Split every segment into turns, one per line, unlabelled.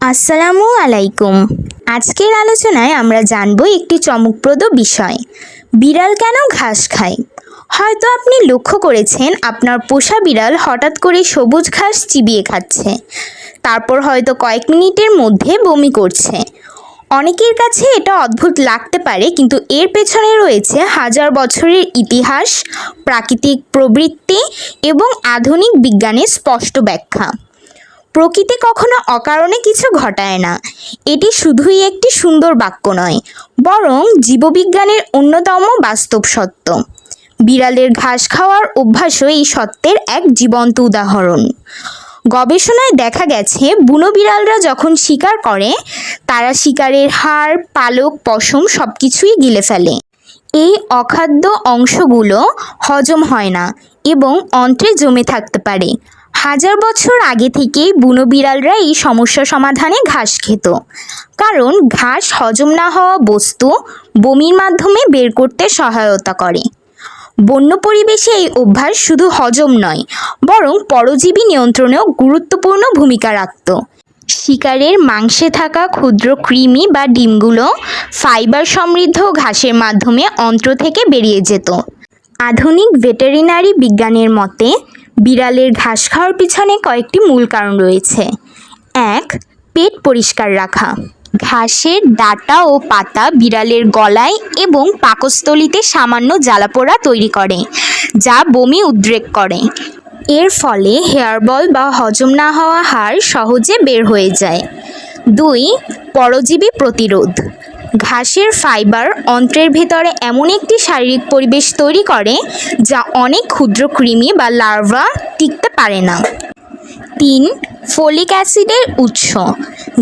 আসসালামু আলাইকুম। আজকের আলোচনায় আমরা জানব একটি চমকপ্রদ বিষয়। বিড়াল কেন ঘাস খায়? হয়তো আপনি লক্ষ্য করেছেন, আপনার পোষা বিড়াল হঠাৎ করে সবুজ ঘাস চিবিয়ে খাচ্ছে। তারপর হয়তো কয়েক মিনিটের মধ্যে বমি করছে। অনেকের কাছে এটা অদ্ভুত লাগতে পারে, কিন্তু এর পেছনে রয়েছে হাজার বছরের ইতিহাস, প্রাকৃতিক প্রবৃত্তি এবং আধুনিক বিজ্ঞানের স্পষ্ট ব্যাখ্যা। প্রকৃতি কখনো অকারণে কিছু ঘটায় না। এটি শুধুই একটি সুন্দর বাক্য নয়, বরং জীববিজ্ঞানের অন্যতম বাস্তব সত্য। বিড়ালের ঘাস খাওয়ার অভ্যাসও এই সত্যের এক জীবন্ত উদাহরণ। গবেষণায় দেখা গেছে, বুনো বিড়ালরা যখন শিকার করে, তারা শিকারের হাড়, পালক, পশম সব কিছুই গিলে ফেলে। এই অখাদ্য অংশগুলো হজম হয় না এবং অন্ত্রে জমে থাকতে পারে। হাজার বছর আগে থেকেই বুনো বিড়ালরা এই সমস্যা সমাধানে ঘাস খেত। কারণ ঘাস হজম না হওয়া বস্তু বমির মাধ্যমে বের করতে সহায়তা করে। বন্য পরিবেশে এই অভ্যাস শুধু হজম নয়, বরং পরজীবী নিয়ন্ত্রণেও গুরুত্বপূর্ণ ভূমিকা রাখত। শিকারের মাংসে থাকা ক্ষুদ্র কৃমি বা ডিমগুলো ফাইবার সমৃদ্ধ ঘাসের মাধ্যমে অন্ত্র থেকে বেরিয়ে যেত। আধুনিক ভেটেরিনারি বিজ্ঞানের মতে বিড়ালের ঘাস খাওয়ার পিছনে কয়েকটি মূল কারণ রয়েছে। এক, পেট পরিষ্কার রাখা। ঘাসের ডাটা ও পাতা বিড়ালের গলায় এবং পাকস্থলিতে সামান্য জ্বালাপোড়া তৈরি করে, যা বমি উদ্রেক করে। এর ফলে হেয়ারবল বা হজম না হওয়া হাড় সহজে বের হয়ে যায়। দুই, পরজীবী প্রতিরোধ। ঘাসের ফাইবার অন্ত্রের ভেতরে এমন একটি শারীরিক পরিবেশ তৈরি করে যা অনেক ক্ষুদ্র কৃমি বা লার্ভা টিকতে পারে না। তিন, ফোলিক অ্যাসিডের উৎস।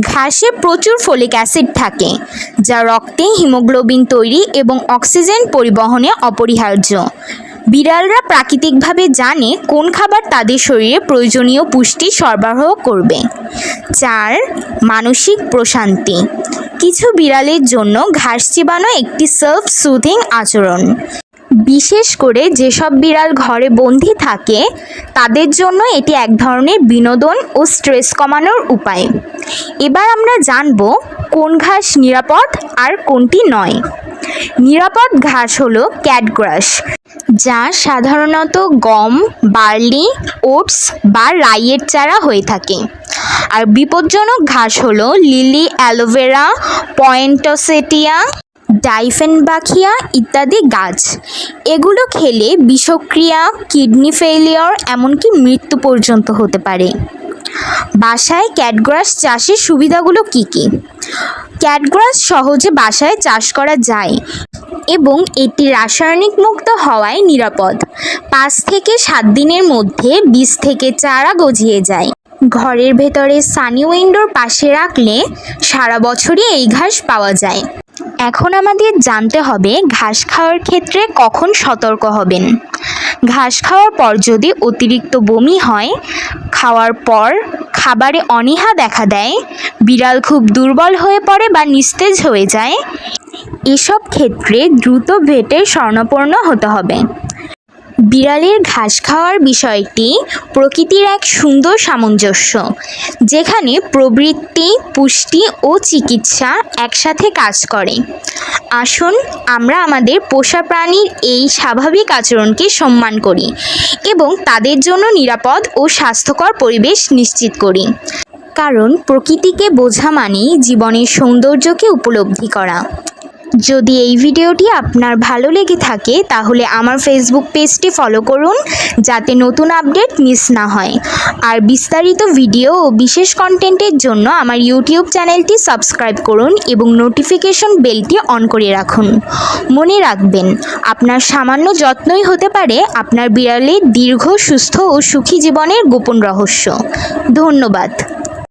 ঘাসে প্রচুর ফোলিক অ্যাসিড থাকে, যা রক্তে হিমোগ্লোবিন তৈরি এবং অক্সিজেন পরিবহনে অপরিহার্য। বিড়ালরা প্রাকৃতিকভাবে জানে কোন খাবার তাদের শরীরে প্রয়োজনীয় পুষ্টি সরবরাহ করবে। চার, মানসিক প্রশান্তি। কিছু বিড়ালের জন্য ঘাস চিবানো একটি সেলফ সুথিং আচরণ। বিশেষ করে যেসব বিড়াল ঘরে বন্দি থাকে, তাদের জন্য এটি এক ধরনের বিনোদন ও স্ট্রেস কমানোর উপায়। এবার আমরা জানব কোন ঘাস নিরাপদ আর কোনটি নয়। নিরাপদ ঘাস হলো ক্যাটগ্রাস যা সাধারণত গম, বার্লি, ওটস বা রাইয়ের চারা হয়ে থাকে। আর বিপজ্জনক ঘাস হলো লিলি অ্যালোভেরা, পয়েন্টসেটিয়া, ডাইফেনবাখিয়া ইত্যাদি গাছ। এগুলো খেলে বিষক্রিয়া, কিডনি ফেলিওর এমনকি মৃত্যু পর্যন্ত হতে পারে। বাসায় ক্যাটগ্রাস চাষের সুবিধাগুলো কি কি? ক্যাটগ্রাস সহজে বাসায় চাষ করা যায় এবং এটি রাসায়নিক মুক্ত হওয়ায় নিরাপদ। পাঁচ থেকে সাত দিনের মধ্যে বীজ থেকে চারা গজিয়ে যায়। ঘরের ভেতরে সানি উইন্ডোর পাশে রাখলে সারা বছরই এই ঘাস পাওয়া যায়। এখন আমাদের জানতে হবে, ঘাস খাওয়ার ক্ষেত্রে কখন সতর্ক হবেন। ঘাস খাওয়ার পর যদি অতিরিক্ত বমি হয়, খাওয়ার পর খাবারে অনীহা দেখা দেয়, বিড়াল খুব দুর্বল হয়ে পড়ে বা নিস্তেজ হয়ে যায়, এসব ক্ষেত্রে দ্রুত ভেটের স্বর্ণপূর্ণ হতে হবে। বিড়ালের ঘাস খাওয়ার বিষয়টি প্রকৃতির এক সুন্দর সামঞ্জস্য, যেখানে প্রবৃত্তি, পুষ্টি ও চিকিৎসা একসাথে কাজ করে। আসুন আমরা আমাদের পোষা প্রাণীর এই স্বাভাবিক আচরণকে সম্মান করি এবং তাদের জন্য নিরাপদ ও স্বাস্থ্যকর পরিবেশ নিশ্চিত করি। কারণ প্রকৃতিকে বোঝা মানেই জীবনের সৌন্দর্যকে উপলব্ধি করা। যদি এই ভিডিওটি আপনার ভালো লেগে থাকে, তাহলে আমার ফেসবুক পেজটি ফলো করুন, যাতে নতুন আপডেট মিস না হয়। আর বিস্তারিত ভিডিও ও বিশেষ কন্টেন্টের জন্য আমার ইউটিউব চ্যানেলটি সাবস্ক্রাইব করুন এবং নোটিফিকেশন বেলটি অন করে রাখুন। মনে রাখবেন, আপনার সামান্য যত্নই হতে পারে আপনার বিড়ালের দীর্ঘ, সুস্থ ও সুখী জীবনের গোপন রহস্য। ধন্যবাদ।